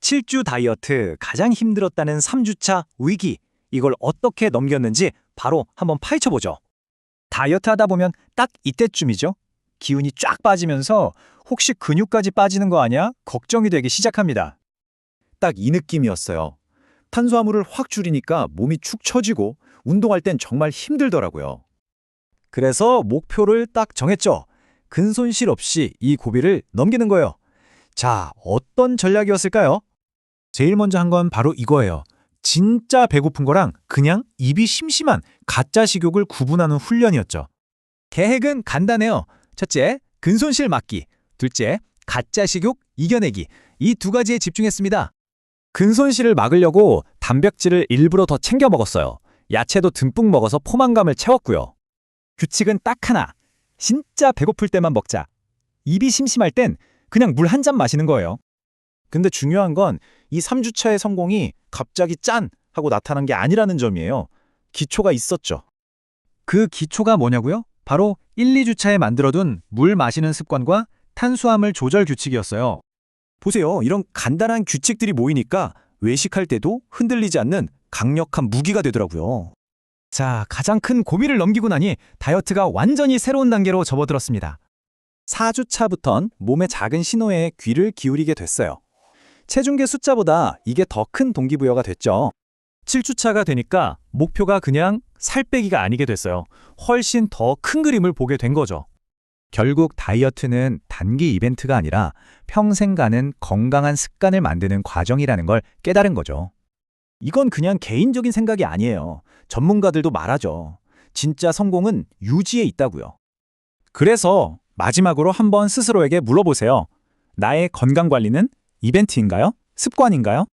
7주 다이어트 가장 힘들었다는 3주차 위기. 이걸 어떻게 넘겼는지 바로 한번 파헤쳐 보죠. 다이어트 하다 보면 딱 이때쯤이죠. 기운이 쫙 빠지면서 혹시 근육까지 빠지는 거 아니야? 걱정이 되기 시작합니다. 딱 이 느낌이었어요. 탄수화물을 확 줄이니까 몸이 축 처지고 운동할 땐 정말 힘들더라고요. 그래서 목표를 딱 정했죠. 근손실 없이 이 고비를 넘기는 거예요. 자, 어떤 전략이었을까요? 제일 먼저 한 건 바로 이거예요. 진짜 배고픈 거랑 그냥 입이 심심한 가짜 식욕을 구분하는 훈련이었죠. 계획은 간단해요. 첫째, 근손실 막기. 둘째, 가짜 식욕 이겨내기. 이 두 가지에 집중했습니다. 근손실을 막으려고 단백질을 일부러 더 챙겨 먹었어요. 야채도 듬뿍 먹어서 포만감을 채웠고요. 규칙은 딱 하나. 진짜 배고플 때만 먹자. 입이 심심할 땐 그냥 물 한 잔 마시는 거예요. 근데 중요한 건 이 3주차의 성공이 갑자기 짠! 하고 나타난 게 아니라는 점이에요. 기초가 있었죠. 그 기초가 뭐냐고요? 바로 1, 2주차에 만들어둔 물 마시는 습관과 탄수화물 조절 규칙이었어요. 보세요. 이런 간단한 규칙들이 모이니까 외식할 때도 흔들리지 않는 강력한 무기가 되더라고요. 자, 가장 큰 고비를 넘기고 나니 다이어트가 완전히 새로운 단계로 접어들었습니다. 4주차부턴 몸의 작은 신호에 귀를 기울이게 됐어요. 체중계 숫자보다 이게 더 큰 동기부여가 됐죠. 7주차가 되니까 목표가 그냥 살 빼기가 아니게 됐어요. 훨씬 더 큰 그림을 보게 된 거죠. 결국 다이어트는 단기 이벤트가 아니라 평생 가는 건강한 습관을 만드는 과정이라는 걸 깨달은 거죠. 이건 그냥 개인적인 생각이 아니에요. 전문가들도 말하죠. 진짜 성공은 유지에 있다고요. 그래서 마지막으로 한번 스스로에게 물어보세요. 나의 건강 관리는 이벤트인가요? 습관인가요?